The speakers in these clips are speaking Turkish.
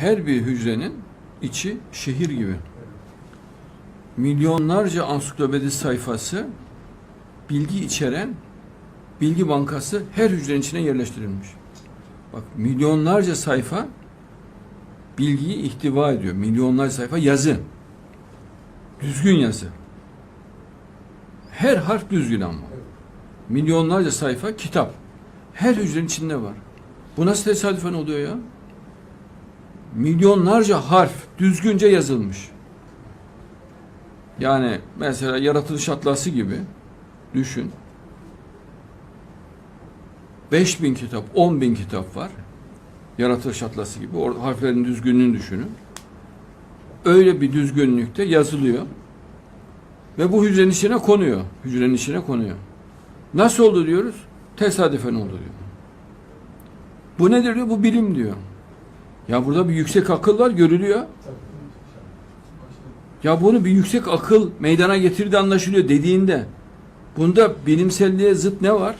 her bir hücrenin içi şehir gibi. Milyonlarca ansiklopedi sayfası bilgi içeren bilgi bankası her hücrenin içine yerleştirilmiş. Bak milyonlarca sayfa bilgiyi ihtiva ediyor. Milyonlarca sayfa yazı. Düzgün yazı. Her harf düzgün ama. Milyonlarca sayfa kitap. Her hücrenin içinde var. Bu nasıl tesadüfen oluyor ya? Milyonlarca harf düzgünce yazılmış. Yani mesela yaratılış atlası gibi düşün. 5000 kitap, 10 bin kitap var. Yaratılış atlası gibi. Orada harflerin düzgünlüğünü düşünün. Öyle bir düzgünlükte yazılıyor. Ve bu hücrenin içine konuyor. Hücrenin içine konuyor. Nasıl oldu diyoruz? Tesadüfen oldu diyor. Bu nedir diyor? Bu bilim diyor. Ya burada bir yüksek akıl var görülüyor. Ya bunu bir yüksek akıl meydana getirdi anlaşılıyor dediğinde bunda bilimselliğe zıt ne var?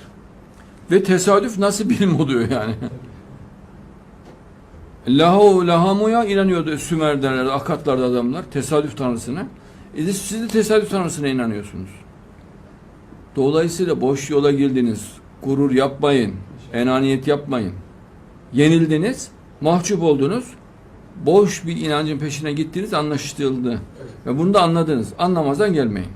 Ve tesadüf nasıl bilim oluyor yani? Lahu, Lahamu'ya inanıyordu Sümer derler, Akatlarda adamlar tesadüf tanrısına. E de siz de tesadüf tanrısına inanıyorsunuz. Dolayısıyla boş yola girdiniz. Gurur yapmayın. Enaniyet yapmayın. Yenildiniz. Mahcup oldunuz. Boş bir inancın peşine gittiniz anlaşıldı. Ve bunu da anladınız. Anlamazdan gelmeyin.